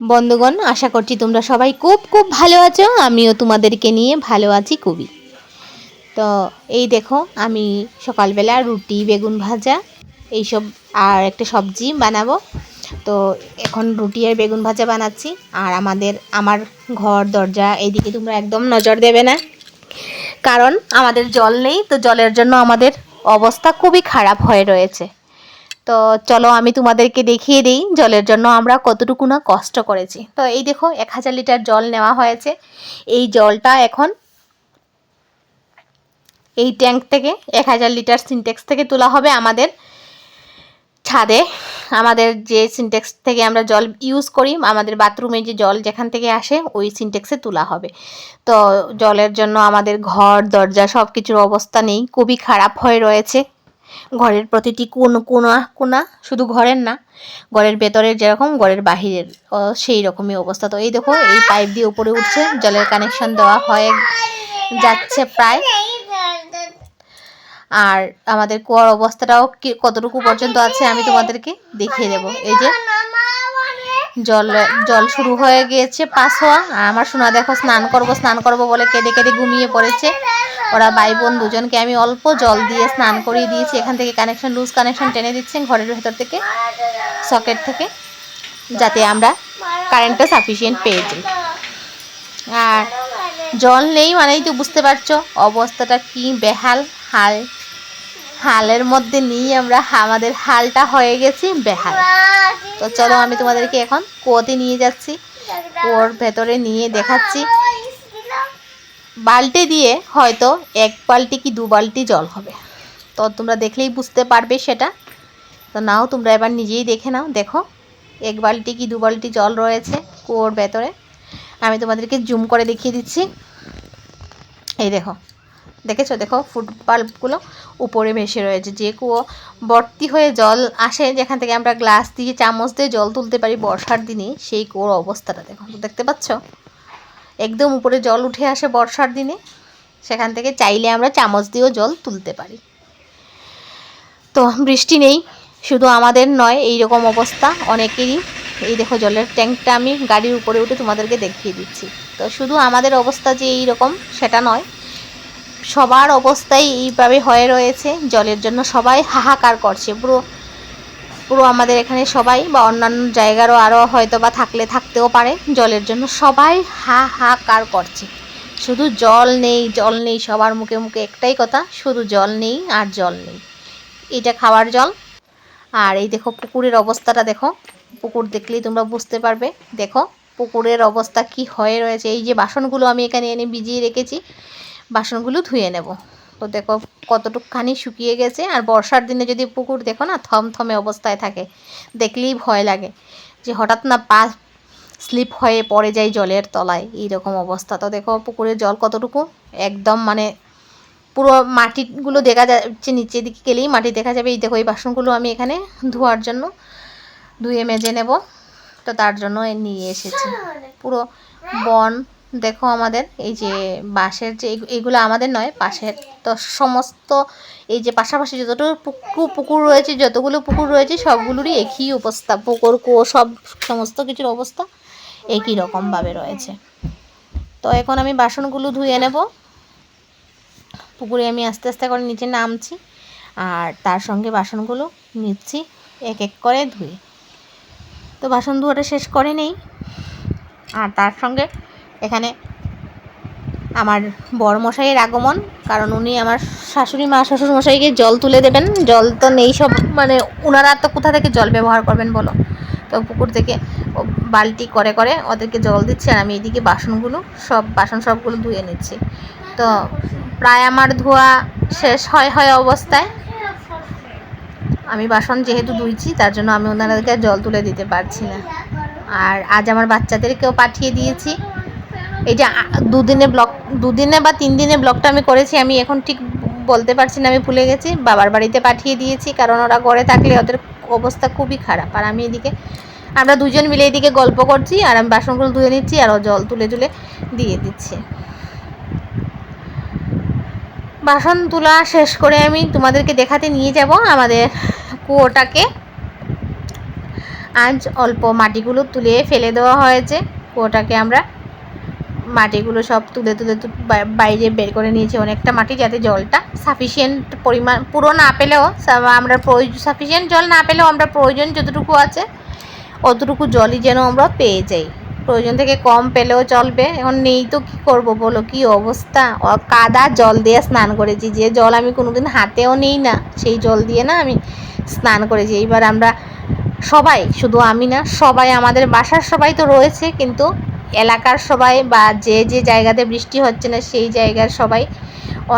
বন্ধুগণ, আশা করছি তোমরা সবাই খুব খুব ভালো আছো। আমিও তোমাদেরকে নিয়ে ভালো আছি খুবই। তো এই দেখো, আমি সকালবেলা রুটি, বেগুন ভাজা, এইসব আর একটা সবজি বানাবো। তো এখন রুটি আর বেগুন ভাজা বানাচ্ছি। আর আমাদের, আমার ঘর, দরজা এইদিকে তোমরা একদম নজর দেবে না। কারণ আমাদের জল নেই, তো জলের জন্য আমাদের অবস্থা খুবই খারাপ হয়ে রয়েছে। তো চলো আমি তোমাদেরকে দেখিয়ে দিই জলের জন্য আমরা কতটুকু না কষ্ট করেছি। তো এই দেখো, এক হাজার লিটার জল নেওয়া হয়েছে। এই জলটা এখন এই ট্যাঙ্ক থেকে, এক হাজার লিটার সিনটেক্স থেকে তোলা হবে আমাদের ছাদে। আমাদের যে সিনটেক্স থেকে আমরা জল ইউজ করি, আমাদের বাথরুমে যে জল যেখান থেকে আসে, ওই সিনটেক্সে তোলা হবে। তো জলের জন্য আমাদের ঘর, দরজা সব কিছুর অবস্থা নেই, খুবই খারাপ হয়ে রয়েছে। ঘরের প্রতিটি কোন কোনা কোনা শুধু ঘরের না, ঘরের ভেতরের যেরকম, ঘরের বাহিরের সেই রকমই অবস্থা। তো এই দেখো, এই পাইপ দিয়ে উপরে উঠছে, জলের কানেকশন দেওয়া হয়ে যাচ্ছে প্রায়। আর আমাদের কুয়ার অবস্থাটাও কতটুকু পর্যন্ত আছে আমি তোমাদেরকে দেখিয়ে দেবো। এই যে জল জল শুরু হয়ে গিয়েছে, পাস হওয়া। আমার শোনা দেখো, স্নান করব স্নান করব বলে কেঁদে কেঁদে ঘুমিয়ে পড়েছে। ওরা ভাই বোন দুজনকে আমি অল্প জল দিয়ে স্নান করিয়ে দিয়েছি। এখান থেকে কানেকশন লুজ কানেকশন টেনে দিচ্ছেন ঘরের ভেতর থেকে সকেট থেকে, যাতে আমরা কারেন্টটা সাফিসিয়েন্ট পেয়ে যাই। আর জল নেই মানেই তো বুঝতে পারছ, অবস্থাটা কি বেহাল হাল। হালের মধ্যে নিয়ে আমরা, আমাদের হালটা হয়ে গেছি বেহাল। তো চলো আমি তোমাদেরকে এখন কুয়োতে নিয়ে যাচ্ছি। কুয়োর ভেতরে নিয়ে দেখাচ্ছি। বালতি দিয়ে হয়তো এক বালতি কি দু বালতি জল হবে। তো তোমরা দেখলেই বুঝতে পারবে সেটা। তো নাও, তোমরা এবার নিজেই দেখে নাও। দেখো, এক বালতি কি দু বালতি জল রয়েছে কুয়োর ভেতরে। আমি তোমাদেরকে জুম করে দেখিয়ে দিচ্ছি। এই দেখো, দেখেছ? দেখো ফুড বাল্বগুলো উপরে ভেসে রয়েছে। যে কুয়ো ভর্তি হয়ে জল আসে, যেখান থেকে আমরা গ্লাস দিয়ে, চামচ দিয়ে জল তুলতে পারি বর্ষার দিনে, সেই কুয়োর অবস্থাটা দেখো। দেখতে পাচ্ছ? একদম উপরে জল উঠে আসে বর্ষার দিনে, সেখান থেকে চাইলে আমরা চামচ দিয়েও জল তুলতে পারি। তো বৃষ্টি নেই, শুধু আমাদের নয় এই রকম অবস্থা অনেকেরই। এই দেখো জলের ট্যাঙ্কটা আমি গাড়ির উপরে উঠে তোমাদেরকে দেখিয়ে দিচ্ছি। তো শুধু আমাদের অবস্থা যে এই রকম সেটা নয়, সবার অবস্থাই এইভাবে হয়ে রয়েছে। জলের জন্য সবাই হাহাকার করছে, পুরো পুরো আমাদের এখানে সবাই বা অন্যান্য জায়গারও আরও হয়তো বা থাকলে থাকতেও পারে। জলের জন্য সবাই হা হা কার করছে। শুধু জল নেই জল নেই, সবার মুখে মুখে একটাই কথা, শুধু জল নেই আর জল নেই। এটা খাওয়ার জল। আর এই দেখো পুকুরের অবস্থাটা দেখো। পুকুর দেখলেই তোমরা বুঝতে পারবে। দেখো পুকুরের অবস্থা কি হয়ে রয়েছে। এই যে বাসনগুলো আমি এখানে এনে ভিজিয়ে রেখেছি, বাসনগুলো ধুয়ে নেব। তো দেখো কতটুকখানি শুকিয়ে গেছে আর বর্ষার দিনে যদি পুকুর দেখো না থমথমে অবস্থায় থাকে, দেখলেই ভয় লাগে যে হঠাৎ না পা স্লিপ হয়ে পড়ে যায় জলের তলায়, এইরকম অবস্থা। তো দেখো পুকুরের জল কতটুকু? একদম মানে পুরো মাটিগুলো দেখা যাচ্ছে নিচের দিকে গেলেই মাটি দেখা যাবে। এই দেখো এই বাসনগুলো আমি এখানে ধোয়ার জন্য ধুয়ে মেজে নেব। তো তার জন্য নিয়ে এসেছি। পুরো বন দেখো আমাদের, এই যে বাঁশের যে এইগুলো আমাদের নয় পাশের তো সমস্ত এই যে পাশাপাশি যতটুকু পুকুর পুকুর রয়েছে, যতগুলো পুকুর রয়েছে, সবগুলোরই একই অবস্থা। পুকুর কুয়ো সব সমস্ত কিছুর অবস্থা একই রকমভাবে রয়েছে। তো এখন আমি বাসনগুলো ধুয়ে নেব। পুকুরে আমি আস্তে আস্তে করে নিচে নামছি আর তার সঙ্গে বাসনগুলো নিচ্ছি, এক এক করে ধুয়ে। তো বাসন ধোয়াটা শেষ করে নেই। আর তার সঙ্গে এখানে আমার বড় মশাইয়ের আগমন, কারণ উনি আমার শাশুড়ি মা শ্বশুর মশাইকে জল তুলে দেবেন। জল তো নেই সব মানে ওনারা তো কোথা থেকে জল ব্যবহার করবেন বলো? তো পুকুর থেকে বালতি করে করে ওদেরকে জল দিচ্ছে আর আমি এদিকে বাসনগুলো সব, বাসন সবগুলো ধুয়ে নিচ্ছি। তো প্রায় আমার ধোয়া শেষ হয় হয় অবস্থায়। আমি বাসন যেহেতু ধুইছি, তার জন্য আমি ওনাদেরকে জল তুলে দিতে পারছি না। আর আজ আমার বাচ্চাদেরকেও পাঠিয়ে দিয়েছি। এই যে দুদিনে ব্লক, দুদিনে বা তিন দিনে ব্লকটা আমি করেছি, আমি এখন ঠিক বলতে পারছি না, আমি ভুলে গেছি। বাবার বাড়িতে পাঠিয়ে দিয়েছি, কারণ ওরা ঘরে থাকলে ওদের অবস্থা খুবই খারাপ। আর আমি এদিকে, আমরা দুজন মিলে এদিকে গল্প করছি, আর আমি বাসনগুলো ধুয়ে নিচ্ছি, আর ও জল তুলে তুলে দিয়ে দিচ্ছি। বাসন তোলা শেষ করে আমি তোমাদেরকে দেখাতে নিয়ে যাব আমাদের কুয়োটাকে। আজ অল্প মাটিগুলো তুলে ফেলে দেওয়া হয়েছে। কুয়োটাকে আমরা মাটিগুলো সব তুলে তুলে বাইরে বের করে নিয়েছি অনেকটা মাটি যাতে জলটা সাফিসিয়েন্ট পরিমাণ, পুরো না পেলেও আমরা প্রয়োজন সাফিসিয়েন্ট জল না পেলেও আমরা প্রয়োজন যতটুকু আছে, অতটুকু জলই যেন আমরা পেয়ে যাই। প্রয়োজন থেকে কম পেলেও চলবে। এখন নেই তো কি করব বলো? কি অবস্থা? কাদা জল দিয়ে স্নান করেছি। যে জল আমি কোনোদিন হাতেও নেই না, সেই জল দিয়ে না আমি স্নান করেছি। এইবার আমরা সবাই, শুধু আমি না, সবাই, আমাদের বাসার সবাই তো রয়েছে, কিন্তু এলাকার সবাই বা যে যে জায়গাতে বৃষ্টি হচ্ছে না সেই জায়গার সবাই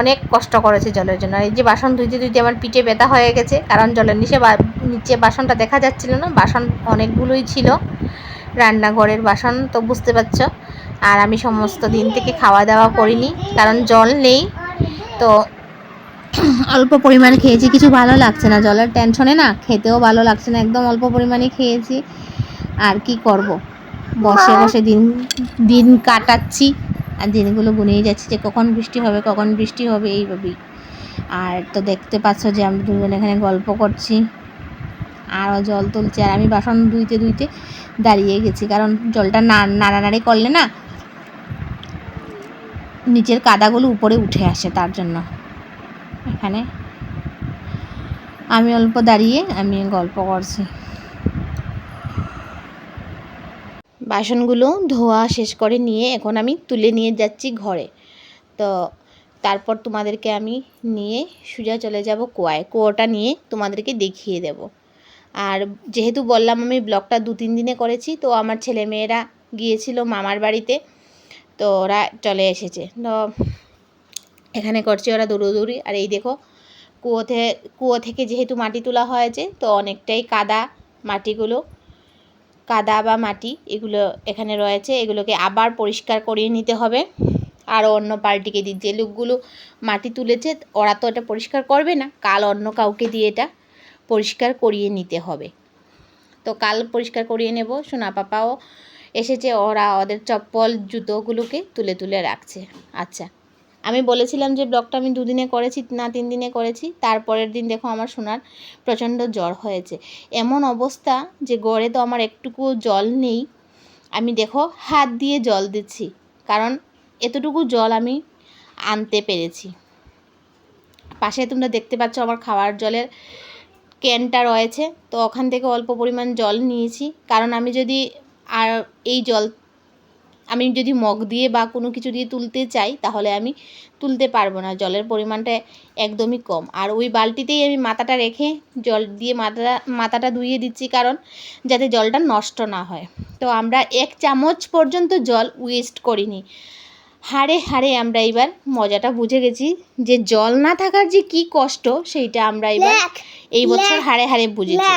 অনেক কষ্ট করেছে জলের জন্য। এই যে বাসন ধুইতে ধুইতে আমার পিঠে ব্যথা হয়ে গেছে, কারণ জলের নিচে নিচে বাসনটা দেখা যাচ্ছিল না, বাসন অনেকগুলোই ছিল, রান্নাঘরের বাসন, তো বুঝতে পারছ। আর আমি সমস্ত দিন থেকে খাওয়া দাওয়া করিনি, কারণ জল নেই, তো অল্প পরিমাণে খেয়েছি, কিছু ভালো লাগছে না, জলের টেনশনে না, খেতেও ভালো লাগছে না, একদম অল্প পরিমাণে খেয়েছি, আর কি করব? বসে বসে দিন দিন কাটাচ্ছি। আর দিনগুলো গুনেই যাচ্ছি যে কখন বৃষ্টি হবে কখন বৃষ্টি হবে এইভাবেই আর তো দেখতে পাচ্ছ যে আমরা দুজন এখানে গল্প করছি। আরও জল তুলছে। আর আমি বাসন ধুইতে ধুইতে দাঁড়িয়ে গেছি। কারণ জলটা না নাড়ানাড়ি করলে না নিচের কাদাগুলো উপরে উঠে আসে তার জন্য। এখানে আমি অল্প দাঁড়িয়ে আমি গল্প করছি। বাসনগুলো ধোয়া শেষ করে নিয়ে এখন আমি তুলে নিয়ে যাচ্ছি ঘরে। তো তারপর তোমাদেরকে আমি নিয়ে সোজা চলে যাব কুয়ায়। কুয়োটা নিয়ে তোমাদেরকে দেখিয়ে দেব। আর যেহেতু বললাম আমি ব্লগটা দু তিন দিনে করেছি, তো আমার ছেলে মেয়েরা গিয়েছিল মামার বাড়িতে, তো ওরা চলে এসেছে। তো এখানে করছে ওরা দৌড়োদৌড়ি। আর এই দেখো, কুয়োতে, কুয়ো থেকে যেহেতু মাটি তোলা হয়েছে, তো অনেকটাই কাদা মাটিগুলো কাদা বা মাটি, এগুলো এখানে রয়েছে। এগুলোকে আবার পরিষ্কার করিয়ে নিতে হবে। আর অন্য পার্টিকে দিই যে লোকগুলো মাটি তুলেছে, ওরা তো এটা পরিষ্কার করবে না। কাল অন্য কাউকে দিয়ে এটা পরিষ্কার করিয়ে নিতে হবে। তো কাল পরিষ্কার করিয়ে নেব। সোনা পাপাও এসেছে, ওরা ওদের চপ্পল, জুতোগুলোকে তুলে তুলে রাখছে। আচ্ছা। আমি বলেছিলাম যে ব্লগটা আমি দুদিনে করেছি, না তিন দিনে করেছি, তারপরের দিন দেখো আমার সোনার প্রচণ্ড জ্বর হয়েছে। এমন অবস্থা যে গড়ে তো আমার একটুকু জল নেই, আমি দেখো হাত দিয়ে জল দিচ্ছি, কারণ এতটুকু জল আমি আনতে পেরেছি। পাশে তোমরা দেখতে পাচ্ছ আমার খাওয়ার জলের ক্যানটা রয়েছে, তো ওখান থেকে অল্প পরিমাণ জল নিয়েছি, কারণ আমি যদি আর এই জল আমি যদি মগ দিয়ে বা কোনো কিছু দিয়ে তুলতে চাই তাহলে আমি তুলতে পারব না। জলের পরিমাণটা একদমই কম। আর ওই বালতিতেই আমি মাথাটা রেখে জল দিয়ে মাথাটা মাথাটা ধুইয়ে দিচ্ছি কারণ যাতে জলটা নষ্ট না হয়। তো আমরা এক চামচ পর্যন্ত জল ওয়েস্ট করিনি। হাড়ে হাড়ে আমরা এবার মজাটা বুঝে গেছি যে জল না থাকার যে কি কষ্ট সেইটা আমরা এবার এই বছর হাড়ে হাড়ে বুঝেছি।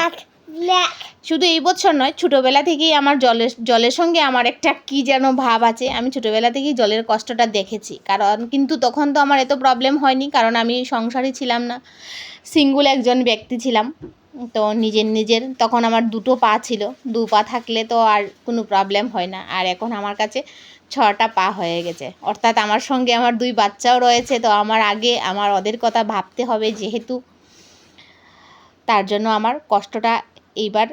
শুধু এই বছর নয়, ছোটোবেলা থেকেই আমার জলের জলের সঙ্গে আমার একটা কি যেন ভাব আছে। আমি ছোটোবেলা থেকেই জলের কষ্টটা দেখেছি। কারণ কিন্তু তখন তো আমার এত প্রবলেম হয়নি, কারণ আমি সংসারই ছিলাম না। সিঙ্গুল একজন ব্যক্তি ছিলাম। তো নিজের নিজের, তখন আমার দুটো পা ছিল। দু পা থাকলে তো আর কোনো প্রবলেম হয় না। আর এখন আমার কাছে ছটা পা হয়ে গেছে। অর্থাৎ আমার সঙ্গে আমার দুই বাচ্চাও রয়েছে, তো আমার আগে আমার ওদের কথা ভাবতে হবে যেহেতু। তার জন্য আমার কষ্টটা এইবার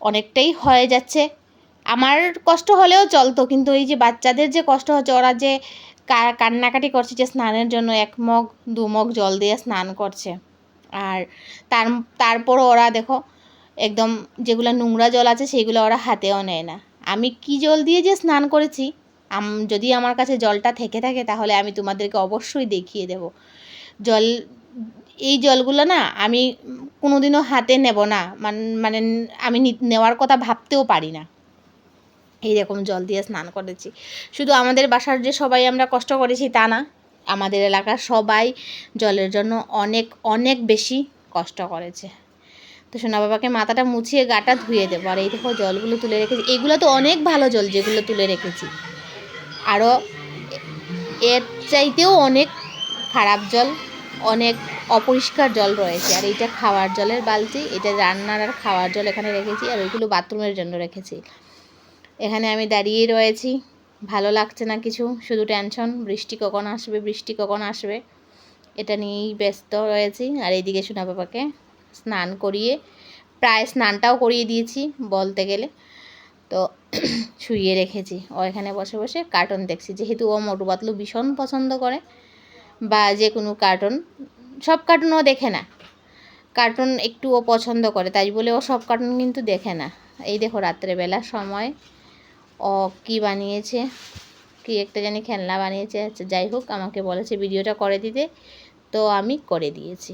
অনেকটাই হয়ে যাচ্ছে। আমার কষ্ট হলেও চলতো, কিন্তু এই যে বাচ্চাদের যে কষ্ট হচ্ছে, ওরা যে কান্নাকাটি করছে, যে স্নানের জন্য এক মগ, দু মগ জল দিয়ে স্নান করছে। আর তার, তারপরও ওরা দেখো, একদম যেগুলো নোংরা জল আছে সেইগুলো ওরা হাতেও নেয় না। আমি কি জল দিয়ে যে স্নান করেছি? আম, যদি আমার কাছে জলটা থেকে থাকে, তাহলে আমি তোমাদেরকে অবশ্যই দেখিয়ে দেব। জল, এই জলগুলো না, আমি কোনোদিনও হাতে নেব না। মান- মানে আমি নেওয়ার কথা ভাবতেও পারি না। এইরকম জল দিয়ে স্নান করেছি। শুধু আমাদের বাসার যে সবাই আমরা কষ্ট করেছি তা না, আমাদের এলাকার সবাই জলের জন্য অনেক অনেক বেশি কষ্ট করেছে। তো সোনা বাবাকে মাথাটা মুছিয়ে গাটা ধুয়ে দেবো। আর এই দেখো জলগুলো তুলে রেখেছি। এগুলো তো অনেক ভালো জল যেগুলো তুলে রেখেছি। আরও এর চাইতেও অনেক খারাপ জল অনেক অপরিষ্কার জল রয়েছে। আর এইটা খাওয়ার জলের বালতি, এটা রান্নার আর খাওয়ার জল এখানে রেখেছি, আর ওইগুলো বাথরুমের জন্য রেখেছি। এখানে আমি দাঁড়িয়ে রয়েছি, ভালো লাগছে না কিছু, শুধু টেনশন বৃষ্টি কখন আসবে, বৃষ্টি কখন আসবে, এটা নিয়েই ব্যস্ত রয়েছি। আর এইদিকে সোনা বাবাকে স্নান করিয়ে, প্রায় স্নানটাও করিয়ে দিয়েছি বলতে গেলে। তো শুইয়ে রেখেছি। ও এখানে বসে বসে কার্টুন দেখছি, যেহেতু ও মোটু পাতলু ভীষণ পছন্দ করে। বা যে কোনো কার্টুন সব কার্টুন ও দেখে না। কার্টুন একটু ও পছন্দ করে, তাই বলে ও সব কার্টুন কিন্তু দেখে না। এই দেখো রাত্রেবেলা সময়, ও কি বানিয়েছে, কি একটা জানি খেলনা বানিয়েছে আচ্ছা যাই হোক, আমাকে বলেছে ভিডিওটা করে দিতে, তো আমি করে দিয়েছি।